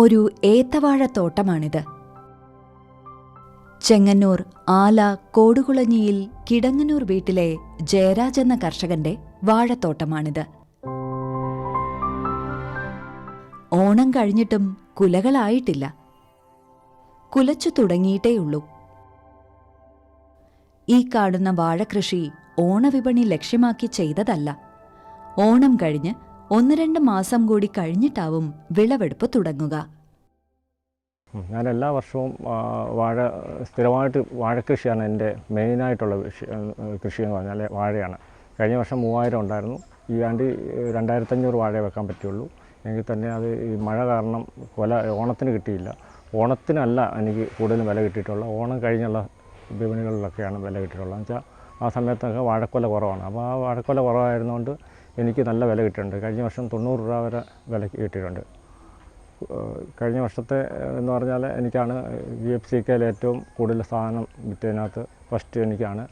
ഒരു ഏത്തവാഴത്തോട്ടമാണിത്. ചെങ്ങന്നൂർ ആല കോടുകുളഞ്ഞിയിൽ കിടങ്ങന്നൂർ വീട്ടിലെ ജയരാജ് എന്ന കർഷകന്റെ വാഴത്തോട്ടമാണിത്. ഓണം കഴിഞ്ഞിട്ടും കുലകളായിട്ടില്ല. കുലച്ചു തുടങ്ങിയിട്ടേയുള്ളൂ. ഈ കാണുന്ന വാഴകൃഷി ഓണവിപണി ലക്ഷ്യമാക്കി ചെയ്തതല്ല. ഓണം കഴിഞ്ഞ് ഒന്ന് രണ്ട് മാസം കൂടി കഴിഞ്ഞിട്ടാവും വിളവെടുപ്പ് തുടങ്ങുക. ഞാൻ എല്ലാ വർഷവും വാഴ സ്ഥിരമായിട്ട് വാഴക്കൃഷിയാണ് എന്റെ മെയിനായിട്ടുള്ള കൃഷി കൃഷി എന്ന് പറഞ്ഞാൽ വാഴയാണ്. കഴിഞ്ഞ വർഷം മൂവായിരം ഉണ്ടായിരുന്നു. ഈ ആണ്ട് രണ്ടായിരത്തഞ്ഞൂറ് വാഴ വെക്കാൻ പറ്റുള്ളൂ. എങ്കിൽ തന്നെ അത് ഈ മഴ കാരണം കൊല ഓണത്തിന് കിട്ടിയില്ല. ഓണത്തിനല്ല എനിക്ക് കൂടുതലും വില കിട്ടിയിട്ടുള്ളത് ഓണം കഴിഞ്ഞുള്ള വിപണികളിലൊക്കെയാണ് വില കിട്ടിയിട്ടുള്ളത്. എന്ന് വെച്ചാൽ ആ സമയത്തൊക്കെ വാഴക്കൊല കുറവാണ്. അപ്പോൾ ആ വാഴക്കൊല കുറവായിരുന്നുകൊണ്ട് എനിക്ക് നല്ല വില കിട്ടിയിട്ടുണ്ട്. കഴിഞ്ഞ വർഷം തൊണ്ണൂറ് രൂപ വരെ വില കിട്ടിയിട്ടുണ്ട്. കഴിഞ്ഞ വർഷത്തെ എന്ന് പറഞ്ഞാൽ എനിക്കാണ് വി എഫ് സി കെയിൽ ഏറ്റവും കൂടുതൽ സാധനം വിറ്റതിനകത്ത് ഫസ്റ്റ് എനിക്കാണ്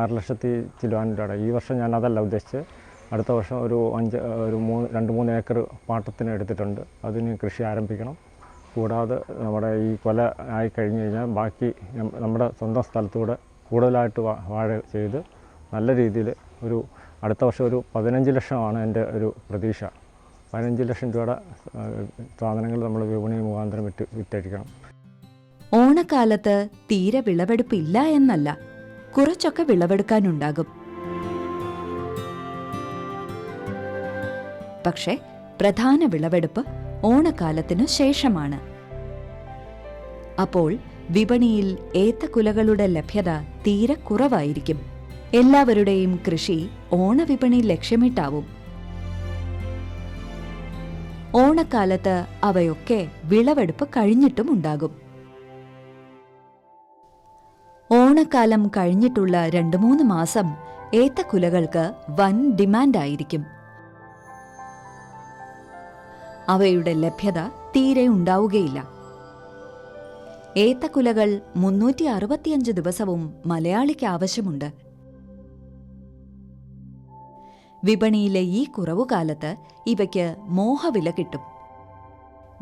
ആറ് ലക്ഷത്തി ചില്ലുവാൻ രൂപയുടെ. ഈ വർഷം ഞാൻ അതല്ല ഉദ്ദേശിച്ച് അടുത്ത വർഷം ഒരു അഞ്ച് ഒരു മൂന്ന് രണ്ട് മൂന്ന് ഏക്കർ പാട്ടത്തിന് എടുത്തിട്ടുണ്ട്. അതിന് കൃഷി ആരംഭിക്കണം. കൂടാതെ നമ്മുടെ ഈ കൊല ആയി കഴിഞ്ഞ് കഴിഞ്ഞാൽ ബാക്കി നമ്മുടെ സ്വന്തം സ്ഥലത്തൂടെ കൂടുതലായിട്ട് വാഴ ചെയ്ത് നല്ല രീതിയിൽ ഒരു അടുത്ത വർഷം ഒരു പതിനഞ്ച് ലക്ഷമാണ് എന്റെ ഒരു പ്രതീക്ഷ. പതിനഞ്ച് ലക്ഷം രൂപയുടെ സാധനങ്ങൾ നമ്മൾ വിപണി മുഖാന്തരം വിറ്റ് വിറ്റഴിക്കണം. ഓണക്കാലത്ത് തീരെ വിളവെടുപ്പില്ല എന്നല്ല കുറച്ചൊക്കെ വിളവെടുക്കാനുണ്ടാകും. പക്ഷേ പ്രധാന വിളവെടുപ്പ് ഓണക്കാലത്തിനു ശേഷമാണ്. അപ്പോൾ വിപണിയിൽ ഏത്തക്കുലകളുടെ ലഭ്യത തീരെ കുറവായിരിക്കും. എല്ലാവരുടെയും കൃഷി ഓണവിപണി ലക്ഷ്യമിട്ടാവും. ഓണക്കാലത്ത് അവയൊക്കെ വിളവെടുപ്പ് കഴിഞ്ഞിട്ടുമുണ്ടാകും ഓണക്കാലം കഴിഞ്ഞിട്ടുള്ള രണ്ടു മൂന്ന് മാസം ഏത്തക്കുലകൾക്ക് വൻ ഡിമാൻഡായിരിക്കും. അവയുടെ ലഭ്യത തീരെ ഉണ്ടാവുകയില്ല. ഏത്തക്കുലകൾ മുന്നൂറ്റി അറുപത്തിയഞ്ച് ദിവസവും മലയാളിക്ക് ആവശ്യമുണ്ട്. വിപണിയിലെ ഈ കുറവുകാലത്ത് ഇവയ്ക്ക് മോഹവില കിട്ടും.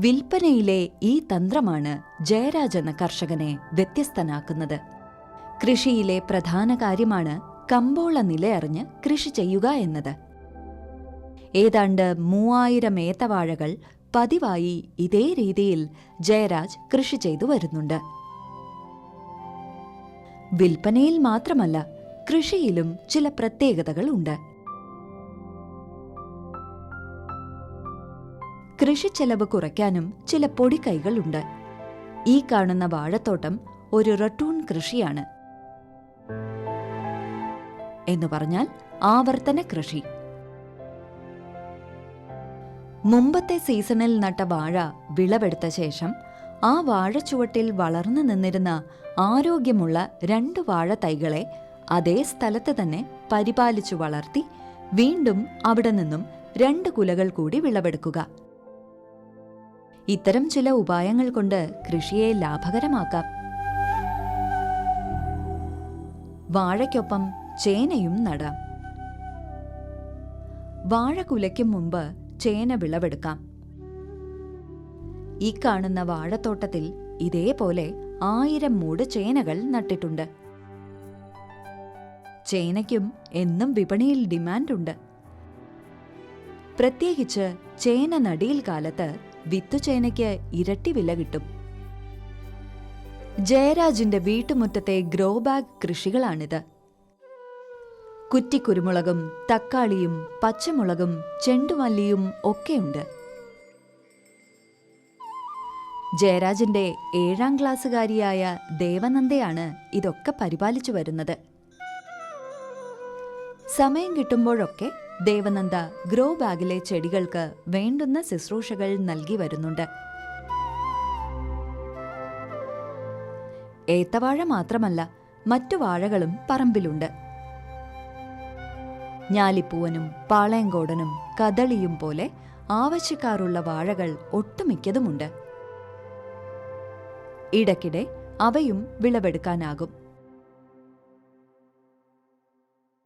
വിൽപ്പനയിലെ ഈ തന്ത്രമാണ് ജയരാജ് എന്ന കർഷകനെ വ്യത്യസ്തനാക്കുന്നത്. കൃഷിയിലെ പ്രധാന കാര്യമാണ് കമ്പോള നിലയറിഞ്ഞ് കൃഷി ചെയ്യുക എന്നത്. ഏതാണ്ട് മൂവായിരം ഏത്തവാഴകൾ പതിവായി ഇതേ രീതിയിൽ ജയരാജ് കൃഷി ചെയ്തു വരുന്നുണ്ട്. വിൽപ്പനയിൽ മാത്രമല്ല കൃഷിയിലും ചില പ്രത്യേകതകൾ കൃഷിച്ചെലവ് കുറയ്ക്കാനും ചില പൊടിക്കൈകളുണ്ട്. ഈ കാണുന്ന വാഴത്തോട്ടം ഒരു റട്ടൂൺ കൃഷിയാണ്. എന്ന് പറഞ്ഞാൽ ആവർത്തന കൃഷി. മുമ്പത്തെ സീസണിൽ നട്ട വാഴ വിളവെടുത്ത ശേഷം ആ വാഴച്ചുവട്ടിൽ വളർന്നു നിന്നിരുന്ന ആരോഗ്യമുള്ള രണ്ട് വാഴ തൈകളെ അതേ സ്ഥലത്ത് തന്നെ പരിപാലിച്ചു വളർത്തി വീണ്ടും അവിടെ നിന്നും രണ്ട് കുലകൾ കൂടി വിളവെടുക്കുക. ഇത്തരം ചില ഉപായങ്ങൾ കൊണ്ട് കൃഷിയെ ലാഭകരമാക്കാം. വാഴയ്ക്കൊപ്പം ചേനയും നടാം. വാഴ കുലയ്ക്കും മുമ്പ് ചേന വിളവെടുക്കാം. ഈ കാണുന്ന വാഴത്തോട്ടത്തിൽ ഇതേപോലെ ആയിരം മൂട് ചേനകൾ നട്ടിട്ടുണ്ട്. ചേനയ്ക്കും എന്നും വിപണിയിൽ ഡിമാൻഡുണ്ട്. പ്രത്യേകിച്ച് ചേന നടീൽ കാലത്ത് വിത്തുചേനയ്ക്ക് ഇരട്ടി വില കിട്ടും. ജയരാജിന്റെ വീട്ടുമുറ്റത്തെ ഗ്രോ ബാഗ് കൃഷികളാണിത്. കുറ്റിക്കുരുമുളകും തക്കാളിയും പച്ചമുളകും ചെണ്ടുമല്ലിയും ഒക്കെയുണ്ട്. ജയരാജിന്റെ ഏഴാം ക്ലാസ്സുകാരിയായ ദേവനന്ദയാണ് ഇതൊക്കെ പരിപാലിച്ചു വരുന്നത്. സമയം കിട്ടുമ്പോഴൊക്കെ ദേവനന്ദ ഗ്രോ ബാഗിലെ ചെടികൾക്ക് വേണ്ടുന്ന ശുശ്രൂഷകൾ നൽകി വരുന്നുണ്ട്. ഏത്തവാഴ മാത്രമല്ല മറ്റു വാഴകളും പറമ്പിലുണ്ട്. ഞാലിപ്പൂവനും പാളയങ്കോടനും കദളിയും പോലെ ആവശ്യക്കാരുള്ള വാഴകൾ ഒട്ടുമിക്കതുമുണ്ട്. ഇടയ്ക്കിടെ അവയും വിളവെടുക്കാനാകും.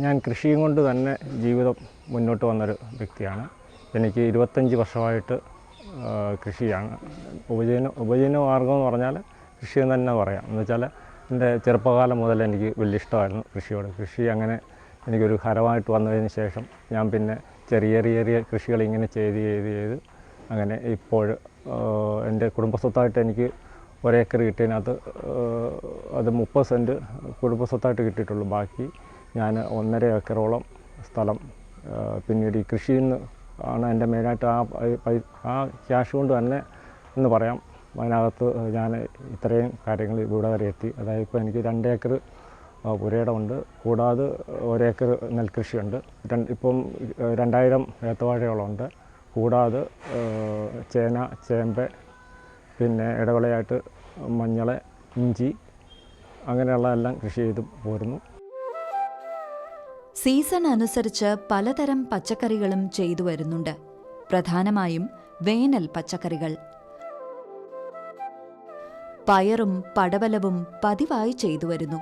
ഞാൻ കൃഷിയും കൊണ്ട് തന്നെ ജീവിതം മുന്നോട്ട് വന്നൊരു വ്യക്തിയാണ്. എനിക്ക് ഇരുപത്തഞ്ച് വർഷമായിട്ട് കൃഷിയാണ്. ഉപജീവന ഉപജീവന മാർഗം എന്ന് പറഞ്ഞാൽ കൃഷി എന്ന് തന്നെ പറയാം. എന്ന് വെച്ചാൽ എന്റെ ചെറുപ്പകാലം മുതൽ എനിക്ക് വലിയ ഇഷ്ടമായിരുന്നു കൃഷിയോട്. കൃഷി അങ്ങനെ എനിക്കൊരു ഹരമായിട്ട് വന്നതിന് ശേഷം ഞാൻ പിന്നെ ചെറിയ ചെറിയ ചെറിയ കൃഷികൾ ഇങ്ങനെ ചെയ്ത് ചെയ്ത് ചെയ്ത് അങ്ങനെ ഇപ്പോൾ എന്റെ കുടുംബസ്വത്തായിട്ട് എനിക്ക് ഒരേക്കർ കിട്ടിയതിനകത്ത് അത് മുപ്പത് സെന്റ് കുടുംബസ്വത്തായിട്ട് കിട്ടിയിട്ടുള്ളൂ. ബാക്കി ഞാൻ ഒന്നര ഏക്കറോളം സ്ഥലം പിന്നീട് ഈ കൃഷിയിൽ നിന്ന് ആണ് എന്റെ മെയിനായിട്ട് ആ ആ ക്യാഷ് കൊണ്ട് തന്നെ എന്ന് പറയാം. അതിനകത്ത് ഞാൻ ഇത്രയും കാര്യങ്ങൾ ഇവിടെ വരെ എത്തി. അതായത് ഇപ്പോൾ എനിക്ക് രണ്ട് ഏക്കർ പുരയിടമുണ്ട്. കൂടാതെ ഒരേക്കർ നെൽകൃഷിയുണ്ട്. രണ്ട് ഇപ്പം രണ്ടായിരം ഏത്തവാഴയോളമുണ്ട് കൂടാതെ ചേന ചേമ്പ് പിന്നെ ഇടവിളയായിട്ട് മഞ്ഞൾ ഇഞ്ചി അങ്ങനെയുള്ളതെല്ലാം കൃഷി ചെയ്ത് പോരുന്നു. സീസൺ അനുസരിച്ച് പലതരം പച്ചക്കറികളും ചെയ്തു വരുന്നുണ്ട്. പ്രധാനമായും വേനൽ പച്ചക്കറികൾ. പയറും പടവലവും പതിവായി ചെയ്തു വരുന്നു.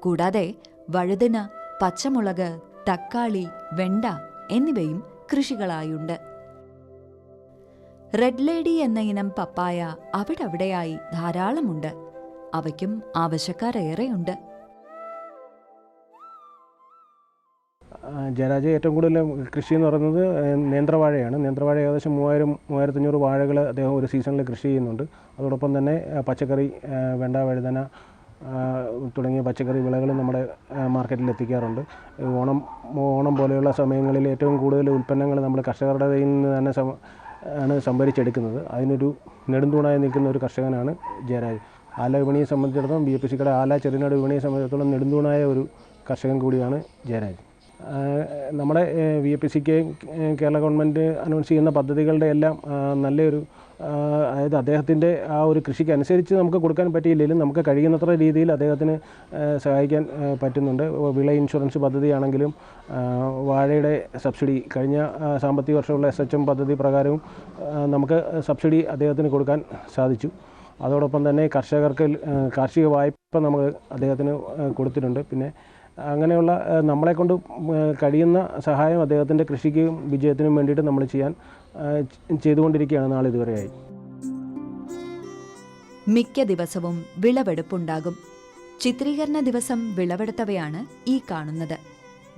കൂടാതെ വഴുതന പച്ചമുളക് തക്കാളി വെണ്ട എന്നിവയും കൃഷികളായുണ്ട്. റെഡ് ലേഡി എന്ന ഇനം പപ്പായ അവിടവിടെയായി ധാരാളമുണ്ട്. അവയ്ക്കും ആവശ്യക്കാരേറെയുണ്ട്. ജയരാജ് ഏറ്റവും കൂടുതൽ കൃഷി എന്ന് പറയുന്നത് നേന്ത്രവാഴയാണ്. നേന്ത്രവാഴ ഏകദേശം മൂവായിരം മൂവായിരത്തഞ്ഞൂറ് വാഴകൾ അദ്ദേഹം ഒരു സീസണിൽ കൃഷി ചെയ്യുന്നുണ്ട്. അതോടൊപ്പം തന്നെ പച്ചക്കറി വെണ്ട വഴുതന തുടങ്ങിയ പച്ചക്കറി വിളകൾ നമ്മുടെ മാർക്കറ്റിൽ എത്തിക്കാറുണ്ട്. ഓണം ഓണം പോലെയുള്ള സമയങ്ങളിൽ ഏറ്റവും കൂടുതൽ ഉൽപ്പന്നങ്ങൾ നമ്മൾ കർഷകരുടെ കയ്യിൽ നിന്ന് തന്നെ ആണ് സംഭരിച്ചെടുക്കുന്നത്. അതിനൊരു നെടുന്തൂണായി നിൽക്കുന്ന ഒരു കർഷകനാണ് ജയരാജ്. ആല വിപണിയെ സംബന്ധിച്ചിടത്തോളം ബി എ പി സിക്കടെ ആല ചെറുനാട് വിപണിയെ സംബന്ധിച്ചിടത്തോളം നെടുന്തൂണായ ഒരു കർഷകൻ കൂടിയാണ് ജയരാജ്. നമ്മുടെ വി എ പി സിക്ക് കേരള ഗവൺമെന്റ് അനൗൺസ് ചെയ്യുന്ന പദ്ധതികളുടെ എല്ലാം നല്ലൊരു അതായത് അദ്ദേഹത്തിന്റെ ആ ഒരു കൃഷിക്ക് അനുസരിച്ച് നമുക്ക് കൊടുക്കാൻ പറ്റിയില്ലെങ്കിലും നമുക്ക് കഴിയുന്നത്ര രീതിയിൽ അദ്ദേഹത്തിന് സഹായിക്കാൻ പറ്റുന്നുണ്ട്. വിള ഇൻഷുറൻസ് പദ്ധതിയാണെങ്കിലും വാഴയുടെ സബ്സിഡി കഴിഞ്ഞ സാമ്പത്തിക വർഷമുള്ള എസ് എച്ച് എം പദ്ധതി പ്രകാരവും നമുക്ക് സബ്സിഡി അദ്ദേഹത്തിന് കൊടുക്കാൻ സാധിച്ചു. അതോടൊപ്പം തന്നെ കർഷകർക്ക് കാർഷിക വായ്പ നമ്മൾ അദ്ദേഹത്തിന് കൊടുത്തിട്ടുണ്ട്. പിന്നെ അങ്ങനെയുള്ള നമ്മളെ നമ്മളെക്കൊണ്ട് കഴിയുന്ന സഹായം അദ്ദേഹത്തിന്റെ കൃഷിക്കും വിജയത്തിനും വേണ്ടിയിട്ട് നമ്മൾ ചെയ്യാൻ ചെയ്തുകൊണ്ടിരിക്കുകയാണ് നാളെ ഇതുവരെയായി. മിക്ക ദിവസവും വിളവെടുപ്പുണ്ടാകും. ചിത്രീകരണ ദിവസം വിളവെടുത്തവയാണ് ഈ കാണുന്നത്.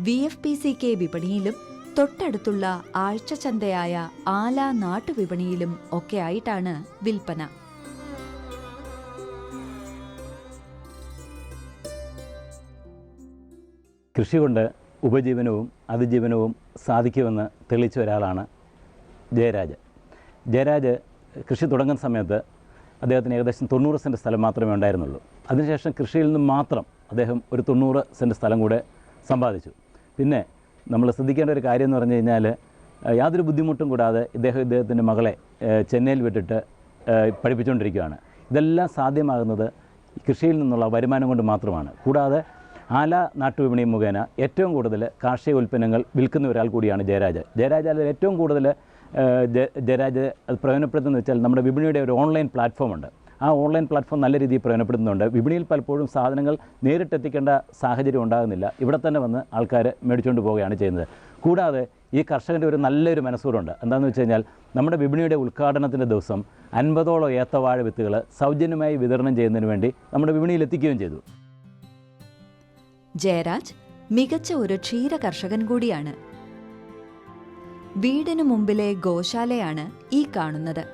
V F P C K വിപണിയിലും തൊട്ടടുത്തുള്ള ആഴ്ചച്ചന്തയായ ആല നാട്ടുവിപണിയിലും ഒക്കെയായിട്ടാണ് വിൽപ്പന. കൃഷി കൊണ്ട് ഉപജീവനവും അതിജീവനവും സാധിക്കുമെന്ന് തെളിയിച്ച ഒരാളാണ് ജയരാജ്. ജയരാജ് കൃഷി തുടങ്ങുന്ന സമയത്ത് അദ്ദേഹത്തിന് ഏകദേശം തൊണ്ണൂറ് സെന്റ് സ്ഥലം മാത്രമേ ഉണ്ടായിരുന്നുള്ളൂ. അതിനുശേഷം കൃഷിയിൽ നിന്ന് മാത്രം അദ്ദേഹം ഒരു തൊണ്ണൂറ് സെന്റ് സ്ഥലം കൂടെ സമ്പാദിച്ചു. പിന്നെ നമ്മൾ ശ്രദ്ധിക്കേണ്ട ഒരു കാര്യം എന്ന് പറഞ്ഞു കഴിഞ്ഞാൽ യാതൊരു ബുദ്ധിമുട്ടും കൂടാതെ ഇദ്ദേഹം ഇദ്ദേഹത്തിന്റെ മകളെ ചെന്നൈയിൽ വിട്ടിട്ട് പഠിപ്പിച്ചുകൊണ്ടിരിക്കുകയാണ്. ഇതെല്ലാം സാധ്യമാകുന്നത് കൃഷിയിൽ നിന്നുള്ള വരുമാനം കൊണ്ട് മാത്രമാണ്. കൂടാതെ ആല നാട്ടുവിപണി മുഖേന ഏറ്റവും കൂടുതൽ കാർഷിക ഉൽപ്പന്നങ്ങൾ വിൽക്കുന്ന ഒരാൾ കൂടിയാണ് ജയരാജ്. ജയരാജ് അതിൽ ഏറ്റവും കൂടുതൽ ജയരാജ അത് പ്രയോജനപ്പെടുത്തുന്നത് വെച്ചാൽ നമ്മുടെ വിപണിയുടെ ഒരു ഓൺലൈൻ പ്ലാറ്റ്ഫോമുണ്ട് ആ ഓൺലൈൻ പ്ലാറ്റ്ഫോം നല്ല രീതിയിൽ പ്രയോജനപ്പെടുത്തുന്നുണ്ട് വിപണിയിൽ പലപ്പോഴും സാധനങ്ങൾ നേരിട്ടെത്തിക്കേണ്ട സാഹചര്യം ഉണ്ടാകുന്നില്ല. ഇവിടെ തന്നെ വന്ന് ആൾക്കാർ മേടിച്ചുകൊണ്ട് പോവുകയാണ് ചെയ്യുന്നത്. കൂടാതെ ഈ കർഷകന്റെ ഒരു നല്ലൊരു മനസ്സൂറുണ്ട് എന്താണെന്ന് വെച്ച് കഴിഞ്ഞാൽ നമ്മുടെ വിപണിയുടെ ഉദ്ഘാടനത്തിന്റെ ദിവസം അൻപതോളം ഏത്തവാഴ വിത്തുകൾ സൗജന്യമായി വിതരണം ചെയ്യുന്നതിന് വേണ്ടി നമ്മുടെ വിപണിയിൽ എത്തിക്കുകയും ചെയ്തു. ജയരാജ് മികച്ച ഒരു ക്ഷീര കർഷകൻ കൂടിയാണ്. വീടിനു മുമ്പിലെ ഗോശാലയാണ് ഈ കാണുന്നത്.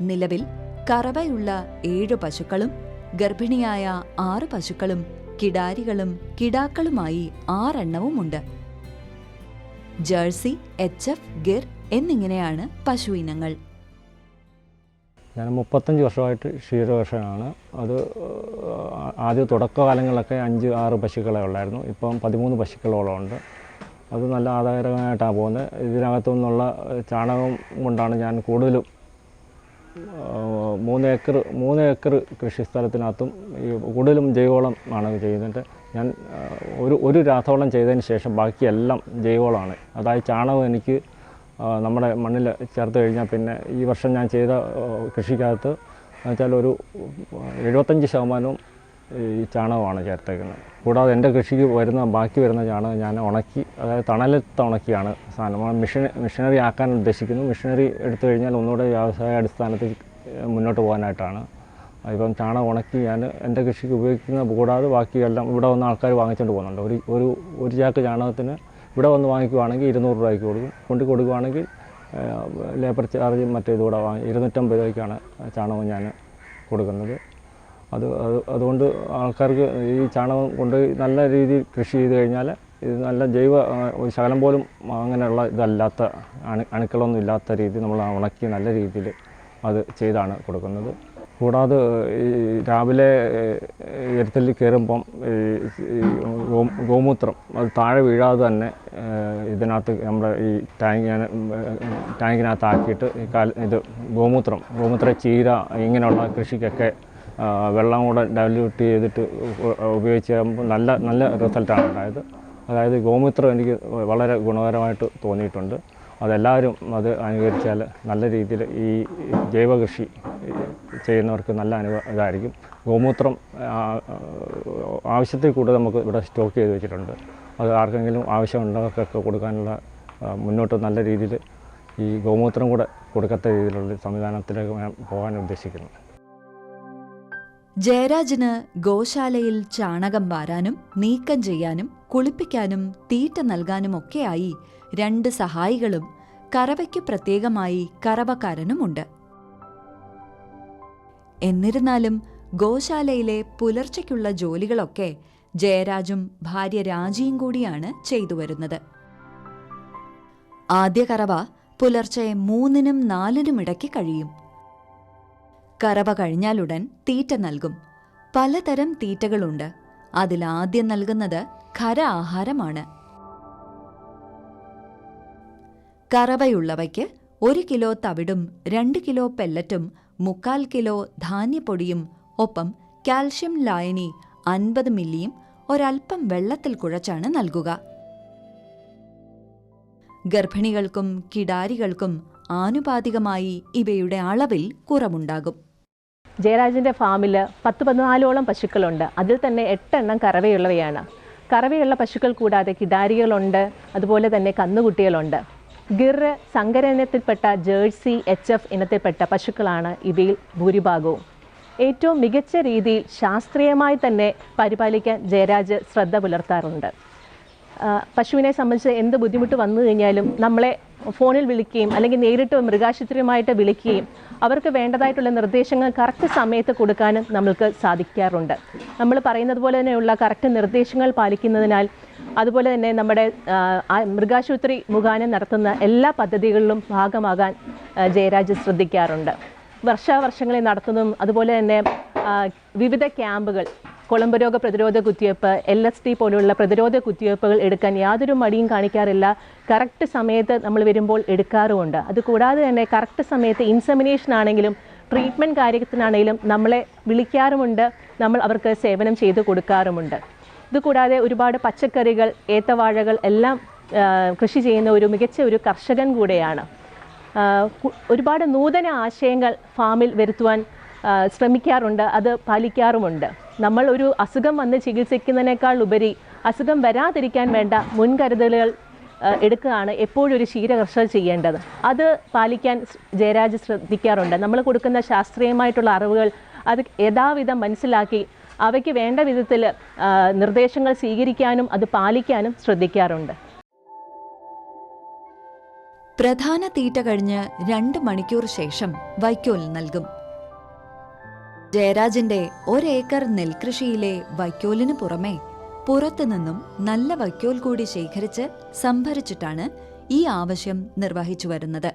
നിലവിൽ കറവയുള്ള ഏഴു പശുക്കളും ഗർഭിണിയായ ആറ് പശുക്കളും കിടാരികളും കിടാക്കളുമായി ആറെണ്ണവുമുണ്ട്. ജേഴ്സി എച്ച് എഫ് ഗിർ എന്നിങ്ങനെയാണ് പശു ഇനങ്ങൾ. ഞാൻ മുപ്പത്തഞ്ച് വർഷമായിട്ട് ക്ഷീരകർഷകനാണ് അത് ആദ്യ തുടക്കകാലങ്ങളിലൊക്കെ അഞ്ച് ആറ് പശുക്കളെ ഉള്ളായിരുന്നു. ഇപ്പം പതിമൂന്ന് പശുക്കളോളം ഉണ്ട് അത് നല്ല ആദായകരമായിട്ടാണ് പോകുന്നത്. ഇതിനകത്തു നിന്നുള്ള ചാണകം കൊണ്ടാണ് ഞാൻ കൂടുതലും മൂന്ന് ഏക്കർ മൂന്ന് ഏക്കർ കൃഷി കൃഷിസ്ഥലത്തിനകത്തും ഈ കൂടുതലും ജൈവവളം ആണ് ചെയ്യുന്നത്. ഞാൻ ഒരു ഒരു രാസവളം ചെയ്തതിന് ശേഷം ബാക്കിയെല്ലാം ജൈവവളമാണ്. അതായത് ചാണകം എനിക്ക് നമ്മുടെ മണ്ണിൽ ചേർത്ത് കഴിഞ്ഞാൽ പിന്നെ ഈ വർഷം ഞാൻ ചെയ്ത കൃഷിക്കകത്ത് വെച്ചാൽ ഒരു എഴുപത്തഞ്ച് ശതമാനവും ഈ ചാണകമാണ് ചേർത്തേക്കുന്നത്. കൂടാതെ എന്റെ കൃഷിക്ക് വരുന്ന ബാക്കി വരുന്ന ചാണകം ഞാൻ ഉണക്കി അതായത് തണലത്ത് ഉണക്കിയാണ് സാധനം. മിഷൻ മിഷനറി ആക്കാൻ ഉദ്ദേശിക്കുന്നു. മിഷനറി എടുത്തു കഴിഞ്ഞാൽ ഒന്നുകൂടെ വ്യവസായ അടിസ്ഥാനത്തിൽ മുന്നോട്ട് പോകാനായിട്ടാണ്. ഇപ്പം ചാണകം ഉണക്കി ഞാൻ എന്റെ കൃഷിക്ക് ഉപയോഗിക്കുന്ന കൂടാതെ ബാക്കിയെല്ലാം ഇവിടെ വന്ന ആൾക്കാർ വാങ്ങിച്ചുകൊണ്ട് പോകുന്നുണ്ട്. ഒരു ഒരു ഒരു ചാക്ക് ചാണകത്തിന് ഇവിടെ വന്ന് വാങ്ങിക്കുവാണെങ്കിൽ ഇരുന്നൂറ് രൂപയ്ക്ക് കൊടുക്കും. കൊണ്ടു കൊടുക്കുവാണെങ്കിൽ ലേബർ ചാർജ് മറ്റേ ഇതുകൂടെ വാങ്ങി ഇരുന്നൂറ്റമ്പത് രൂപയ്ക്കാണ് ചാണകം ഞാൻ കൊടുക്കുന്നത്. അത് അത് അതുകൊണ്ട് ആൾക്കാർക്ക് ഈ ചാണകം കൊണ്ട് നല്ല രീതിയിൽ കൃഷി ചെയ്ത് കഴിഞ്ഞാൽ ഇത് നല്ല ജൈവ ഒരു ശകലം പോലും അങ്ങനെയുള്ള ഇതല്ലാത്ത അണു അണുക്കളൊന്നും ഇല്ലാത്ത രീതി നമ്മൾ ഉണക്കി നല്ല രീതിയിൽ അത് ചെയ്താണ് കൊടുക്കുന്നത്. കൂടാതെ ഈ രാവിലെ എരുത്തലിൽ കയറുമ്പം ഈ ഗോമൂത്രം അത് താഴെ വീഴാതെ തന്നെ ഇതിനകത്ത് നമ്മുടെ ഈ ടാങ്ക് ടാങ്കിനകത്ത് ആക്കിയിട്ട് ഈ കാല ഇത് ഗോമൂത്രം ഗോമൂത്ര ചീര ഇങ്ങനെയുള്ള കൃഷിക്കൊക്കെ വെള്ളം കൂടെ ഡൈല്യൂട്ട് ചെയ്തിട്ട് ഉപയോഗിച്ച് നല്ല നല്ല റിസൾട്ടാണ് ഉണ്ടായത്. അതായത് ഗോമൂത്രം എനിക്ക് വളരെ ഗുണകരമായിട്ട് തോന്നിയിട്ടുണ്ട്. അതെല്ലാവരും അത് അനുകരിച്ചാൽ നല്ല രീതിയിൽ ഈ ജൈവ കൃഷി ചെയ്യുന്നവർക്ക് നല്ല അനുഭവ ഇതായിരിക്കും. ഗോമൂത്രം ആവശ്യത്തിൽ കൂടുതൽ നമുക്ക് ഇവിടെ സ്റ്റോക്ക് ചെയ്ത് വെച്ചിട്ടുണ്ട്. അത് ആർക്കെങ്കിലും ആവശ്യമുള്ളവർക്കൊക്കെ കൊടുക്കാനുള്ള മുന്നോട്ട് നല്ല രീതിയിൽ ഈ ഗോമൂത്രം കൂടെ കൊടുക്കത്ത രീതിയിലുള്ള സംവിധാനത്തിലേക്ക് ഞാൻ പോകാൻ ഉദ്ദേശിക്കുന്നു. ജയരാജിന് ഗോശാലയിൽ ചാണകം വാരാനും നീക്കം ചെയ്യാനും കുളിപ്പിക്കാനും തീറ്റ നൽകാനുമൊക്കെയായി രണ്ട് സഹായികളും കറവയ്ക്ക് പ്രത്യേകമായി കറവക്കാരനുമുണ്ട്. എന്നിരുന്നാലും ഗോശാലയിലെ പുലർച്ചയ്ക്കുള്ള ജോലികളൊക്കെ ജയരാജും ഭാര്യ രാജിയും കൂടിയാണ് ചെയ്തു വരുന്നത്. ആദ്യ കറവ പുലർച്ചെ മൂന്നിനും നാലിനും ഇടയ്ക്ക് കഴിയും. കറവ കഴിഞ്ഞാലുടൻ തീറ്റ നൽകും. പലതരം തീറ്റകളുണ്ട്. അതിലാദ്യം നൽകുന്നത് ഖര ആഹാരമാണ്. കറവയുള്ളവയ്ക്ക് ഒരു കിലോ തവിടും രണ്ട് കിലോ പെല്ലറ്റും മുക്കാൽ കിലോ ധാന്യപ്പൊടിയും ഒപ്പം കാൽഷ്യം ലായനി അൻപത് മില്ലിയും ഒരൽപ്പം വെള്ളത്തിൽ കുഴച്ചാണ് നൽകുക. ഗർഭിണികൾക്കും കിടാരികൾക്കും ആനുപാതികമായി ഇവയുടെ അളവിൽ കുറവുണ്ടാകും. ജയരാജന്റെ ഫാമിൽ പത്ത് പതിനാലോളം പശുക്കളുണ്ട്. അതിൽ തന്നെ എട്ടെണ്ണം കറവയുള്ളവയാണ്. കറവയുള്ള പശുക്കൾ കൂടാതെ കിടാരികളുണ്ട്. അതുപോലെ തന്നെ കന്നുകുട്ടികളുണ്ട്. ഗിർ സങ്കര ഇനത്തിൽപ്പെട്ട ജേഴ്സി എച്ച് എഫ് ഇനത്തിൽപ്പെട്ട പശുക്കളാണ് ഇവയിൽ ഭൂരിഭാഗവും. ഏറ്റവും മികച്ച രീതിയിൽ ശാസ്ത്രീയമായി തന്നെ പരിപാലിക്കാൻ ജയരാജ് ശ്രദ്ധ പുലർത്താറുണ്ട്. പശുവിനെ സംബന്ധിച്ച് എന്ത് ബുദ്ധിമുട്ട് വന്നു കഴിഞ്ഞാലും നമ്മളെ ഫോണിൽ വിളിക്കുകയും അല്ലെങ്കിൽ നേരിട്ട് മൃഗാശുപത്രിയുമായിട്ട് വിളിക്കുകയും അവർക്ക് വേണ്ടതായിട്ടുള്ള നിർദ്ദേശങ്ങൾ കറക്റ്റ് സമയത്ത് കൊടുക്കാനും നമ്മൾക്ക് സാധിക്കാറുണ്ട്. നമ്മൾ പറയുന്നത് പോലെ തന്നെയുള്ള കറക്റ്റ് നിർദ്ദേശങ്ങൾ പാലിക്കുന്നതിനാൽ അതുപോലെ തന്നെ നമ്മുടെ മൃഗാശുപത്രി മുഖാനം നടത്തുന്ന എല്ലാ പദ്ധതികളിലും ഭാഗമാകാൻ ജയരാജ് ശ്രദ്ധിക്കാറുണ്ട്. വർഷാവർഷങ്ങളിൽ നടത്തുന്നതും അതുപോലെ തന്നെ വിവിധ ക്യാമ്പുകൾ കുളമ്പ് രോഗ പ്രതിരോധ കുത്തിവയ്പ്പ് എൽ എസ് ടി പോലുള്ള പ്രതിരോധ കുത്തിവയ്പ്പുകൾ എടുക്കാൻ യാതൊരു മടിയും കാണിക്കാറില്ല. കറക്റ്റ് സമയത്ത് നമ്മൾ വരുമ്പോൾ എടുക്കാറുമുണ്ട്. അതുകൂടാതെ തന്നെ കറക്റ്റ് സമയത്ത് ഇൻസെമിനേഷൻ ആണെങ്കിലും ട്രീറ്റ്മെന്റ് കാര്യത്തിനാണെങ്കിലും നമ്മളെ വിളിക്കാറുമുണ്ട്. നമ്മൾ അവർക്ക് സേവനം ചെയ്തു കൊടുക്കാറുമുണ്ട്. ഇതുകൂടാതെ ഒരുപാട് പച്ചക്കറികൾ ഏത്തവാഴകൾ എല്ലാം കൃഷി ചെയ്യുന്ന ഒരു മികച്ച ഒരു കർഷകൻ കൂടെയാണ്. ഒരുപാട് നൂതന ആശയങ്ങൾ ഫാമിൽ വരുത്തുവാൻ ശ്രമിക്കാറുണ്ട് അത് പാലിക്കാറുമുണ്ട്. നമ്മൾ ഒരു അസുഖം വന്ന് ചികിത്സിക്കുന്നതിനേക്കാൾ ഉപരി അസുഖം വരാതിരിക്കാൻ വേണ്ട മുൻകരുതലുകൾ എടുക്കുകയാണ് എപ്പോഴും ഒരു ക്ഷീരകർഷകർ ചെയ്യേണ്ടത്. അത് പാലിക്കാൻ ജയരാജ് ശ്രദ്ധിക്കാറുണ്ട്. നമ്മൾ കൊടുക്കുന്ന ശാസ്ത്രീയമായിട്ടുള്ള അറിവുകൾ അത് യഥാവിധം മനസ്സിലാക്കി അവയ്ക്ക് വേണ്ട വിധത്തിൽ നിർദ്ദേശങ്ങൾ സ്വീകരിക്കാനും അത് പാലിക്കാനും ശ്രദ്ധിക്കാറുണ്ട്. പ്രധാന തീറ്റ കഴിഞ്ഞ് രണ്ട് മണിക്കൂർ ശേഷം വൈക്കോൽ നൽകും. ജയരാജന്റെ ഒരേക്കർ നെൽകൃഷിയിലെ വൈക്കോലിന് പുറമെ പുറത്തുനിന്നും നല്ല വൈക്കോൽ കൂടി ശേഖരിച്ച് സംഭരിച്ചിട്ടാണ് ഈ ആവശ്യം നിർവഹിച്ചു വരുന്നത്.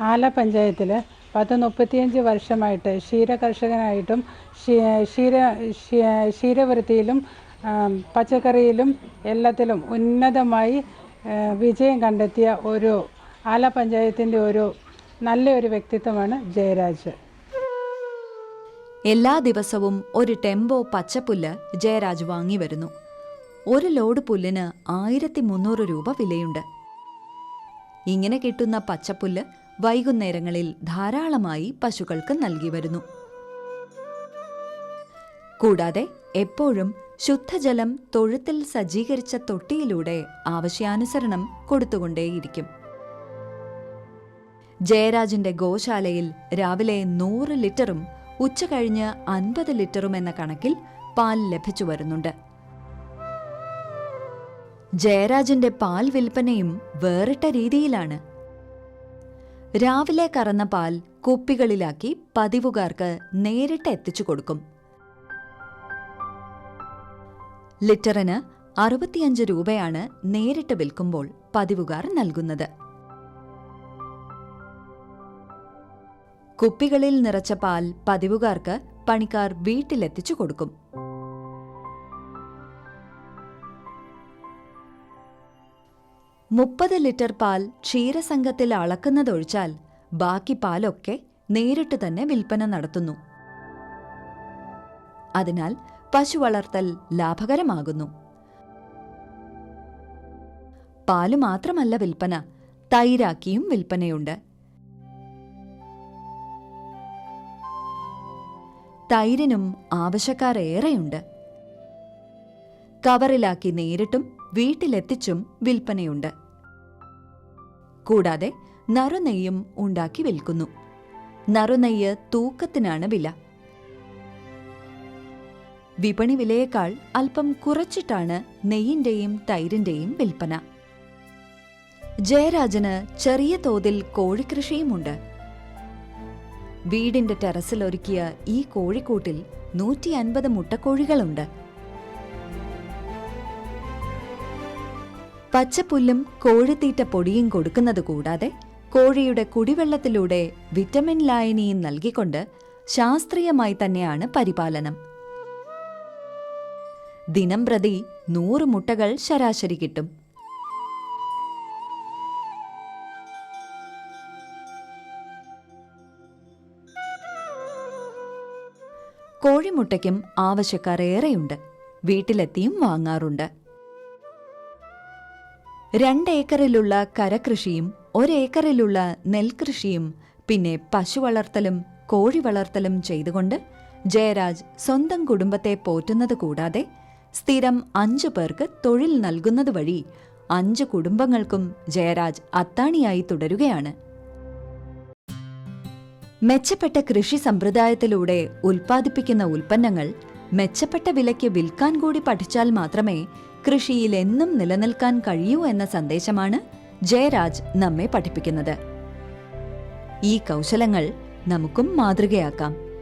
ആല പഞ്ചായത്തിൽ പത്ത് മുപ്പത്തിയഞ്ച് വർഷമായിട്ട് ക്ഷീര കർഷകനായിട്ടും ക്ഷീ- ക്ഷീര ക്ഷീരവൃത്തിയിലും പച്ചക്കറിയിലും എല്ലാത്തിലും ഉന്നതമായി വിജയം കണ്ടെത്തിയ ഒരു ആല പഞ്ചായത്തിന്റെ ഒരു നല്ലൊരു വ്യക്തിത്വമാണ് ജയരാജ്. എല്ലാ ദിവസവും ഒരു ടെമ്പോ പച്ചപ്പുല്ല് ജയരാജ് വാങ്ങി വരുന്നു. ഒരു ലോഡ് പുല്ലിന് ആയിരത്തി മുന്നൂറ് രൂപ വിലയുണ്ട്. ഇങ്ങനെ കിട്ടുന്ന പച്ചപ്പുല്ല് വൈകുന്നേരങ്ങളിൽ ധാരാളമായി പശുക്കൾക്ക് നൽകി വരുന്നു. കൂടാതെ എപ്പോഴും ശുദ്ധജലം തൊഴുത്തിൽ സജ്ജീകരിച്ച തൊട്ടിയിലൂടെ ആവശ്യാനുസരണം കൊടുത്തുകൊണ്ടേയിരിക്കും. ജയരാജിന്റെ ഗോശാലയിൽ രാവിലെ നൂറ് ലിറ്ററും ഉച്ച ഉച്ചകഴിഞ്ഞ് അൻപത് ലിറ്ററും എന്ന കണക്കിൽ പാൽ ലഭിച്ചു വരുന്നുണ്ട്. ജയരാജിന്റെ പാൽ വിൽപ്പനയും വേറിട്ട രീതിയിലാണ് രാവിലെ കറന്ന പാൽ കുപ്പികളിലാക്കി പതിവുകാർക്ക് നേരിട്ട് എത്തിച്ചു കൊടുക്കും. ലിറ്ററിന് അറുപത്തിയഞ്ച് രൂപയാണ് നേരിട്ട് വിൽക്കുമ്പോൾ പതിവുകാർ നൽകുന്നത്. കുപ്പികളിൽ നിറച്ച പാൽ പതിവുകാർക്ക് പണിക്കാർ വീട്ടിലെത്തിച്ചു കൊടുക്കും. മുപ്പത് ലിറ്റർ പാൽ ക്ഷീരസംഘത്തിൽ അളക്കുന്നതൊഴിച്ചാൽ ബാക്കി പാലൊക്കെ നേരിട്ട് തന്നെ വിൽപ്പന നടത്തുന്നു. അതിനാൽ പശു വളർത്തൽ ലാഭകരമാകുന്നു. പാൽ മാത്രമല്ല വിൽപ്പന തൈരാക്കിയും വിൽപ്പനയുണ്ട്. തൈരിനും ആവശ്യക്കാർ ഏറെയുണ്ട് കവറിലാക്കി നേരിട്ടും വീട്ടിലെത്തിച്ചും വിൽപ്പനയുണ്ട്. കൂടാതെ നറുനെയ്യും ഉണ്ടാക്കി വിൽക്കുന്നു. നറുനെയ്യ് തൂക്കത്തിനാണ് വില. വിപണി വിലയേക്കാൾ അല്പം കുറച്ചിട്ടാണ് നെയ്യിന്റെയും തൈരിന്റെയും വിൽപ്പന. ജയരാജന് ചെറിയ തോതിൽ കോഴിക്കൃഷിയുമുണ്ട്. വീടിന്റെ ടെറസിൽ ഒരുക്കിയ ഈ കോഴിക്കൂട്ടിൽ നൂറ്റി അൻപത് മുട്ടക്കോഴികളുണ്ട്. പച്ചപ്പുല്ലും കോഴിത്തീറ്റ പൊടിയും കൊടുക്കുന്നത് കൂടാതെ കോഴിയുടെ കുടിവെള്ളത്തിലൂടെ വിറ്റമിൻ ലായനിയും നൽകിക്കൊണ്ട് ശാസ്ത്രീയമായി തന്നെയാണ് പരിപാലനം. ദിനം പ്രതി നൂറ് മുട്ടകൾ ശരാശരി കിട്ടും. കോഴിമുട്ടയ്ക്കും ആവശ്യക്കാർ ഏറെയുണ്ട് വീട്ടിലെത്തിയും വാങ്ങാറുണ്ട്. രണ്ടേക്കറിലുള്ള കരകൃഷിയും ഒരേക്കറിലുള്ള നെൽകൃഷിയും പിന്നെ പശു വളർത്തലും കോഴി വളർത്തലും ചെയ്തുകൊണ്ട് ജയരാജ് സ്വന്തം കുടുംബത്തെ പോറ്റുന്നത് കൂടാതെ സ്ഥിരം അഞ്ചു പേർക്ക് തൊഴിൽ നൽകുന്നത് വഴി അഞ്ച് കുടുംബങ്ങൾക്കും ജയരാജ് അത്താണിയായി തുടരുകയാണ്. മെച്ചപ്പെട്ട കൃഷി സമ്പ്രദായത്തിലൂടെ ഉൽപ്പാദിപ്പിക്കുന്ന ഉൽപ്പന്നങ്ങൾ മെച്ചപ്പെട്ട വിലയ്ക്ക് വിൽക്കാൻ കൂടി പഠിച്ചാൽ മാത്രമേ കൃഷിയിൽ എന്നും നിലനിൽക്കാൻ കഴിയൂ എന്ന സന്ദേശമാണ് ജയരാജ് നമ്മെ പഠിപ്പിക്കുന്നത്. ഈ കൗശലങ്ങൾ നമുക്കും മാതൃകയാക്കാം.